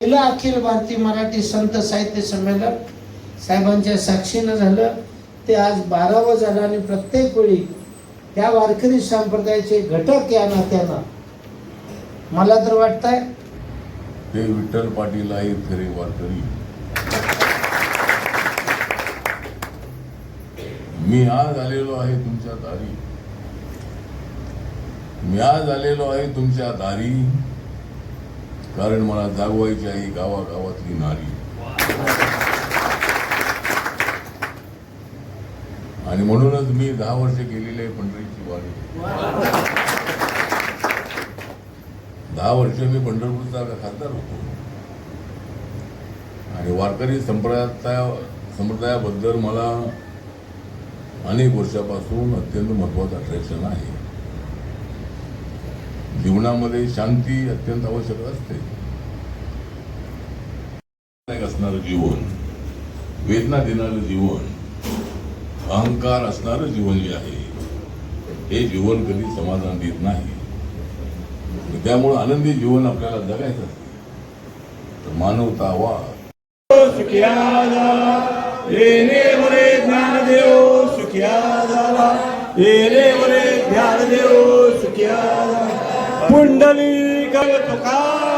पहिलं अखिल भारतीय मराठी संत साहित्य संमेलन. साहेबांच्या साक्षीनं झालं. ते आज बारावं झालं आणि प्रत्येक वेळी त्या वारकरी संप्रदायाचे घटक या नात्यानं. मला तर वाटतंय ते विठ्ठल पाटील आहेत खरे वारकरी. मी आज आलेलो आहे तुमच्या दारी. मी आज आलेलो आहे तुमच्या दारी. कारण मला जागवायची आहे गावागावातली नारी. आणि म्हणूनच मी दहा वर्ष केलेली आहे पंढरीची वारी. दहा वर्ष मी पंढरपूरचा खासदार होतो. आणि वारकरी संप्रदाया संप्रदायाबद्दल मला अनेक वर्षापासून अत्यंत महत्वाचं अट्रॅक्शन आहे. जीवनामध्ये शांती अत्यंत आवश्यक असते. असणारं जीवन वेदना देणारं जीवन अहंकार असणारं जीवन जे आहे हे जीवन कधी समाधान देत नाही. त्यामुळे आनंदी जीवन आपल्याला जगायचं असते. तर मानवता वा. सुखिया झाला येणे वरे ज्ञान देव सुखिया पुंडली तुका